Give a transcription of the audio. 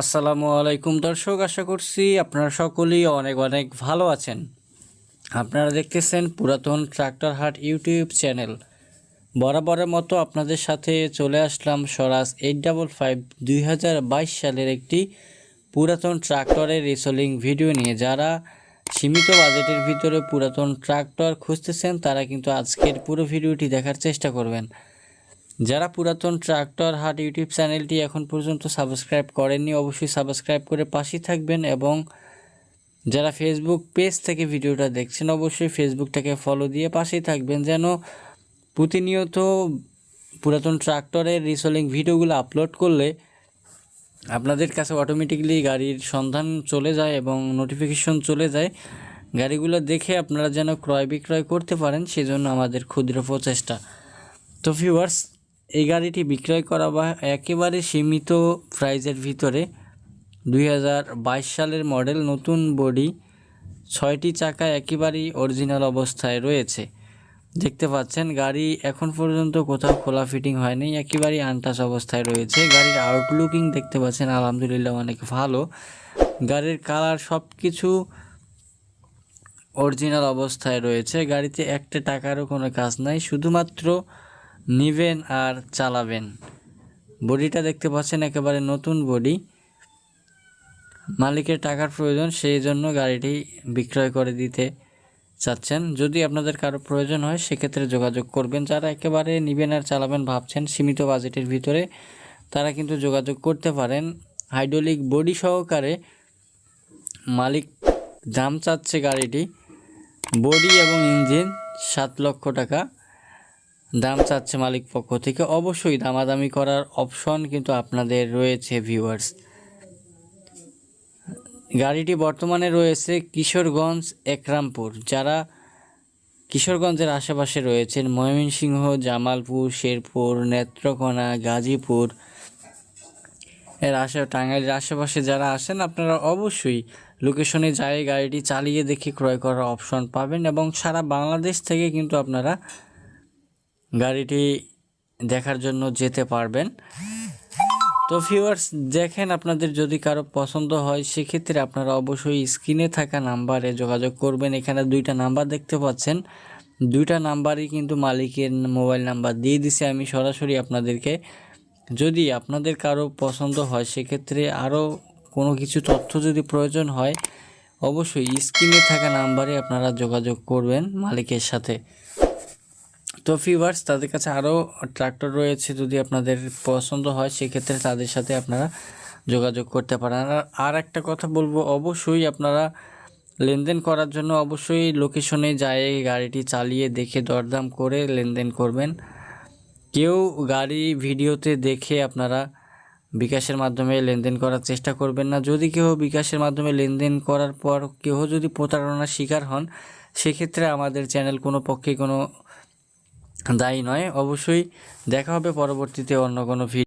আসসালামু আলাইকুম দর্শক, আশা করছি আপনারা সকলেই অনেক অনেক ভালো আছেন। আপনারা দেখতেছেন পুরাতন ট্রাক্টর হাট ইউটিউব চ্যানেল। বরাবরের মতো আপনাদের সাথে চলে আসলাম স্বরাজ এইট ডাবল ফাইভ দুই হাজার বাইশ সালের একটি পুরাতন ট্রাক্টরের রিসোলিং ভিডিও নিয়ে। যারা সীমিত বাজেটের ভিতরে পুরাতন ট্রাক্টর খুঁজতেছেন, তারা কিন্তু আজকের পুরো ভিডিওটি দেখার চেষ্টা করবেন। যারা পুরাতন ট্রাক্টর হাট ইউটিউব চ্যানেলটি এখন পর্যন্ত সাবস্ক্রাইব করেননি, অবশ্যই সাবস্ক্রাইব করে পাশেই থাকবেন এবং যারা ফেসবুক পেজ থেকে ভিডিওটা দেখছেন, অবশ্যই ফেসবুকটাকে ফলো দিয়ে পাশেই থাকবেন যেন প্রতিনিয়ত পুরাতন ট্রাক্টরের রিসোলিং ভিডিওগুলো আপলোড করলে আপনাদের কাছে অটোমেটিকলি গাড়ির সন্ধান চলে যায় এবং নোটিফিকেশন চলে যায়। গাড়িগুলো দেখে আপনারা যেন ক্রয় বিক্রয় করতে পারেন, সেজন্য আমাদের ক্ষুদ্র প্রচেষ্টা। তো ভিউয়ার্স এই গাড়িটি বিক্রয় করা বা একেবারে সীমিত প্রাইজের ভিতরে দুই হাজার বাইশ সালের মডেল, নতুন বডি, ছয়টি চাকা একেবারেই অরিজিনাল অবস্থায় রয়েছে। দেখতে পাচ্ছেন, গাড়ি এখন পর্যন্ত কোথাও খোলা ফিটিং হয়নি, একেবারেই আনটাচ অবস্থায় রয়েছে। গাড়ির আউটলুকিং দেখতে পাচ্ছেন, আলহামদুলিল্লাহ অনেক ভালো। গাড়ির কালার সব কিছু অরিজিনাল অবস্থায় রয়েছে। গাড়িতে একটা টাকারও কোনো কাজ নাই, শুধুমাত্র নিবেন আর চালাবেন। বডিটা দেখতে পাচ্ছেন, একেবারে নতুন বডি। মালিকের টাকার প্রয়োজন, সেই জন্য গাড়িটি বিক্রয় করে দিতে চাচ্ছেন। যদি আপনাদের কারও প্রয়োজন হয়, সেক্ষেত্রে যোগাযোগ করবেন। যারা একেবারে নিবেন আর চালাবেন ভাবছেন সীমিত বাজেটের ভিতরে, তারা কিন্তু যোগাযোগ করতে পারেন। হাইড্রোলিক বডি সহকারে মালিক দাম চাচ্ছে গাড়িটি। বডি এবং ইঞ্জিন সাত লক্ষ টাকা। দাম চাচ্ছে মালিক পক্ষ থেকে। অবশ্যই দামাদামি করার অপশন কিন্তু আপনাদের রয়েছে ভিউয়ার্স গাড়িটি বর্তমানে রয়েছে কিশোরগঞ্জ, একরামপুর। যারা কিশোরগঞ্জের আশেপাশে রয়েছেন, ময়মনসিংহ, জামালপুর, শেরপুর, নেত্রকোনা, গাজীপুর, এর আশে, টাঙ্গাইলের আশেপাশে যারা আসেন আপনারা অবশ্যই লোকেশনে যায়, গাড়িটি চালিয়ে দেখে ক্রয় করার অপশন পাবেন এবং সারা বাংলাদেশ থেকে কিন্তু আপনারা গাড়িটি দেখার জন্য যেতে পারবেন। তো ভিউয়ার্স দেখেন আপনাদের যদি কারও পছন্দ হয়, সেক্ষেত্রে আপনারা অবশ্যই স্ক্রিনে থাকা নাম্বারে যোগাযোগ করবেন। এখানে দুইটা নাম্বার দেখতে পাচ্ছেন। দুইটা নাম্বারই কিন্তু মালিকের মোবাইল নাম্বার দিয়ে দিছে। আমি সরাসরি আপনাদেরকে, যদি আপনাদের কারও পছন্দ হয়, সেক্ষেত্রে আরও কোনো কিছু তথ্য যদি প্রয়োজন হয়, অবশ্যই স্ক্রিনে থাকা নাম্বারে আপনারা যোগাযোগ করবেন মালিকের সাথে। তো ফিভার্স তাদের কাছে আরও ট্রাক্টর রয়েছে যদি আপনাদের পছন্দ হয়, সেক্ষেত্রে তাদের সাথে আপনারা যোগাযোগ করতে পারেন। আর একটা কথা বলব, অবশ্যই আপনারা লেনদেন করার জন্য অবশ্যই লোকেশনে যায় গাড়িটি চালিয়ে দেখে দরদাম করে লেনদেন করবেন। কেউ গাড়ি ভিডিওতে দেখে আপনারা বিকাশের মাধ্যমে লেনদেন করার চেষ্টা করবেন না। যদি কেউ বিকাশের মাধ্যমে লেনদেন করার পর কেউ যদি প্রতারণার শিকার হন, সেক্ষেত্রে আমাদের চ্যানেল কোনো পক্ষে কোনো দায়ী নয়। অবশ্যই দেখা হবে পরবর্তীতে অন্য কোনো ভিডিও